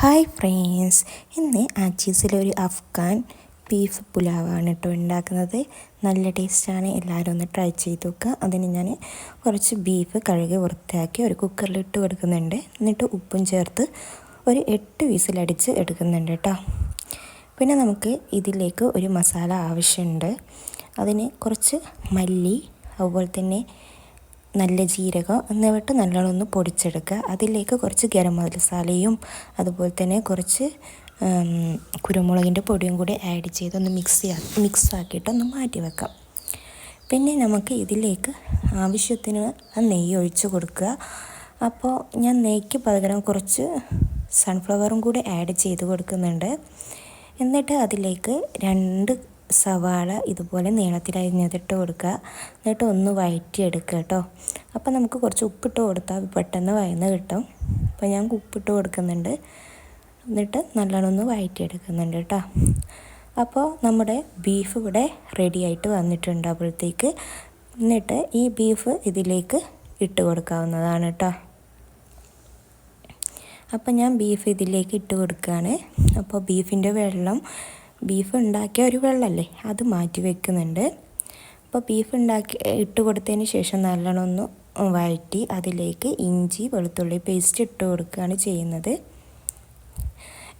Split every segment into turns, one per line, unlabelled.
Hi friends ഇന്ന് ആച്ചീസിലൊരു Afghan beef പുലാവാണ് കേട്ടോ ഉണ്ടാക്കുന്നത്. നല്ല ടേസ്റ്റാണ് എല്ലാവരും ഒന്ന് ട്രൈ ചെയ്ത് നോക്കുക. അതിന് ഞാൻ കുറച്ച് ബീഫ് കഴുകി വൃത്തിയാക്കി ഒരു കുക്കറിൽ ഇട്ട് കൊടുക്കുന്നുണ്ട്. എന്നിട്ട് ഉപ്പും ചേർത്ത് ഒരു എട്ട് വിസിലടിച്ച് എടുക്കുന്നുണ്ട് കേട്ടോ. പിന്നെ നമുക്ക് ഇതിലേക്ക് ഒരു മസാല ആവശ്യമുണ്ട്. അതിന് കുറച്ച് മല്ലി അതുപോലെ തന്നെ നല്ല ജീരകം എന്നിട്ട് നല്ലോണം ഒന്ന് പൊടിച്ചെടുക്കുക. അതിലേക്ക് കുറച്ച് ഗരം മസാലയും അതുപോലെ തന്നെ കുറച്ച് കുരുമുളകിന്റെ പൊടിയും കൂടി ആഡ് ചെയ്ത് ഒന്ന് മിക്സ് മിക്സ് ആക്കിയിട്ട് ഒന്ന് മാറ്റി വെക്കാം. പിന്നെ നമുക്ക് ഇതിലേക്ക് ആവശ്യത്തിന് നെയ്യ് ഒഴിച്ച് കൊടുക്കുക. അപ്പോൾ ഞാൻ നെയ്ക്ക് പകരം കുറച്ച് സൺഫ്ലവറും കൂടി ആഡ് ചെയ്ത് കൊടുക്കുന്നുണ്ട്. എന്നിട്ട് അതിലേക്ക് രണ്ട് സവാള ഇതുപോലെ നീളത്തിലായി അരിഞ്ഞതിട്ട് കൊടുക്കുക. എന്നിട്ട് ഒന്ന് വഴറ്റിയെടുക്കുക കേട്ടോ. അപ്പോൾ നമുക്ക് കുറച്ച് ഉപ്പിട്ട് കൊടുത്താൽ പെട്ടെന്ന് വയന്ന് കിട്ടും. അപ്പോൾ ഞാൻ ഉപ്പിട്ട് കൊടുക്കുന്നുണ്ട്. എന്നിട്ട് നല്ലോണം ഒന്ന് വഴറ്റിയെടുക്കുന്നുണ്ട് കേട്ടോ. അപ്പോൾ നമ്മുടെ ബീഫ് ഇവിടെ റെഡി ആയിട്ട് വന്നിട്ടുണ്ട് അപ്പോഴത്തേക്ക് എന്നിട്ട് ഈ ബീഫ് ഇതിലേക്ക് ഇട്ട് കൊടുക്കാവുന്നതാണ് കേട്ടോ. അപ്പോൾ ഞാൻ ബീഫ് ഇതിലേക്ക് ഇട്ട് കൊടുക്കുകയാണ്. അപ്പോൾ ബീഫിന്റെ വെള്ളം ബീഫ് ഉണ്ടാക്കിയ ഒരു വെള്ളമല്ലേ അത് മാറ്റി വെക്കുന്നുണ്ട്. അപ്പോൾ ബീഫ് ഉണ്ടാക്കി ഇട്ട് കൊടുത്തതിന് ശേഷം നല്ലോണം ഒന്ന് വഴറ്റി അതിലേക്ക് ഇഞ്ചി വെളുത്തുള്ളി പേസ്റ്റ് ഇട്ട് കൊടുക്കുകയാണ് ചെയ്യുന്നത്.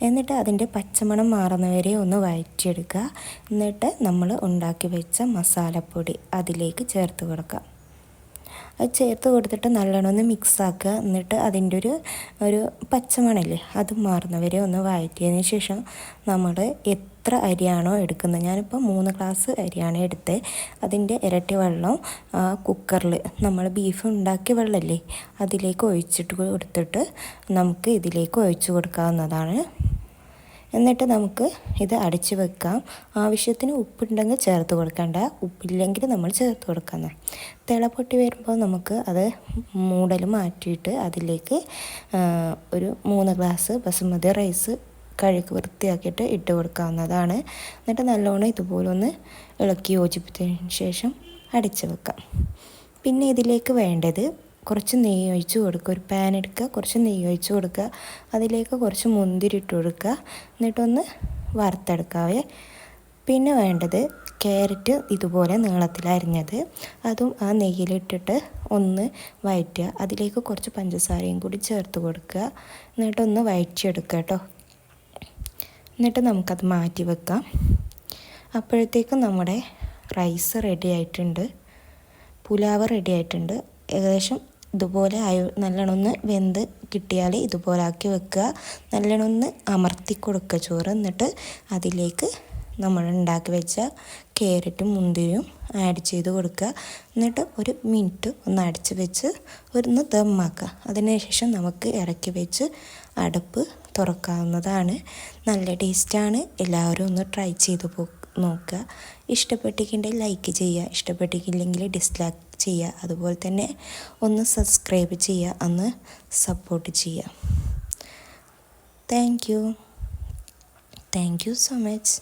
എന്നിട്ട് അതിന്റെ പച്ചമണം മാറുന്നവരെ ഒന്ന് വഴറ്റിയെടുക്കുക. എന്നിട്ട് നമ്മൾ ഉണ്ടാക്കി വെച്ച മസാലപ്പൊടി അതിലേക്ക് ചേർത്ത് കൊടുക്കുക. അത് ചേർത്ത് കൊടുത്തിട്ട് നല്ലോണം ഒന്ന് മിക്സ് ആക്കുക. എന്നിട്ട് അതിന്റെ ഒരു ഒരു പച്ചമണല്ലേ അത് മാറുന്നവരെ ഒന്ന് വഴറ്റിയതിന് ശേഷം നമ്മൾ എത്ര അരിയാണോ എടുക്കുന്നത്. ഞാനിപ്പോൾ മൂന്ന് ഗ്ലാസ് അരിയാണ് എടുത്തത് അതിന്റെ ഇരട്ടി വെള്ളം കുക്കറിൽ നമ്മൾ ബീഫ് ഉണ്ടാക്കിയ വെള്ളമല്ലേ അതിലേക്ക് ഒഴിച്ചിട്ട് കൊടുത്തിട്ട് നമുക്ക് ഇതിലേക്ക് ഒഴിച്ചു കൊടുക്കാവുന്നതാണ്. എന്നിട്ട് നമുക്ക് ഇത് അടച്ചു വെക്കാം. ആവശ്യത്തിന് ഉപ്പുണ്ടെങ്കിൽ ചേർത്ത് കൊടുക്കേണ്ട. ഉപ്പില്ലെങ്കിൽ നമ്മൾ ചേർത്ത് കൊടുക്കുന്നത് തിളപ്പൊട്ടി വരുമ്പോൾ നമുക്ക് അത് മൂടൽ മാറ്റിയിട്ട് അതിലേക്ക് ഒരു മൂന്ന് ഗ്ലാസ് ബസുമതി റൈസ് കഴുകി വൃത്തിയാക്കിയിട്ട് ഇട്ട് കൊടുക്കാവുന്നതാണ്. എന്നിട്ട് നല്ലോണം ഇതുപോലെ ഒന്ന് ഇളക്കി യോജിപ്പിച്ചതിന് ശേഷം അടിച്ചു വെക്കാം. പിന്നെ ഇതിലേക്ക് വേണ്ടത് കുറച്ച് നെയ്യ് ഒഴിച്ച് കൊടുക്കുക. ഒരു പാൻ എടുക്കുക. കുറച്ച് നെയ്യ് ഒഴിച്ച് കൊടുക്കുക. അതിലേക്ക് കുറച്ച് മുന്തിരി ഇട്ട് കൊടുക്കുക. എന്നിട്ടൊന്ന് വറുത്തെടുക്കാവേ പിന്നെ വേണ്ടത് ക്യാരറ്റ് ഇതുപോലെ നീളത്തിലരിഞ്ഞത് അതും ആ നെയ്യിലിട്ടിട്ട് ഒന്ന് വയറ്റുക അതിലേക്ക് കുറച്ച് പഞ്ചസാരയും കൂടി ചേർത്ത് കൊടുക്കുക. എന്നിട്ടൊന്ന് വയറ്റിയെടുക്കുക കേട്ടോ. എന്നിട്ട് നമുക്കത് മാറ്റി വെക്കാം. അപ്പോഴത്തേക്കും നമ്മുടെ റൈസ് റെഡി ആയിട്ടുണ്ട്. പുലാവ് റെഡി ആയിട്ടുണ്ട്. ഏകദേശം ഇതുപോലെ ആയി നല്ലോണമൊന്ന് വെന്ത് കിട്ടിയാൽ ഇതുപോലെ ആക്കി വെക്കുക നല്ലോണമൊന്ന് അമർത്തി കൊടുക്കുക ചോറ്. എന്നിട്ട് അതിലേക്ക് നമ്മൾ ഉണ്ടാക്കി വെച്ച ക്യാരറ്റും മുന്തിരിയും ആഡ് ചെയ്ത് കൊടുക്കുക. എന്നിട്ട് ഒരു മിനിറ്റ് ഒന്ന് അടച്ച് വെച്ച് ഒന്ന് ദമ്മാക്കുക അതിനുശേഷം നമുക്ക് ഇറക്കി വെച്ച് അടുപ്പ് തുറക്കാവുന്നതാണ്. നല്ല ടേസ്റ്റാണ് എല്ലാവരും ഒന്ന് ട്രൈ ചെയ്ത് നോക്കുക. ഇഷ്ടപ്പെട്ടിട്ടുണ്ടെങ്കിൽ ലൈക്ക് ചെയ്യുക. ഇഷ്ടപ്പെട്ടിട്ടില്ലെങ്കിൽ ഡിസ്ലൈക്ക് ചെയ്യുക. അതുപോലെ തന്നെ ഒന്ന് സബ്സ്ക്രൈബ് ചെയ്യുക. ഒന്ന് സപ്പോർട്ട് ചെയ്യുക. Thank you thank you so much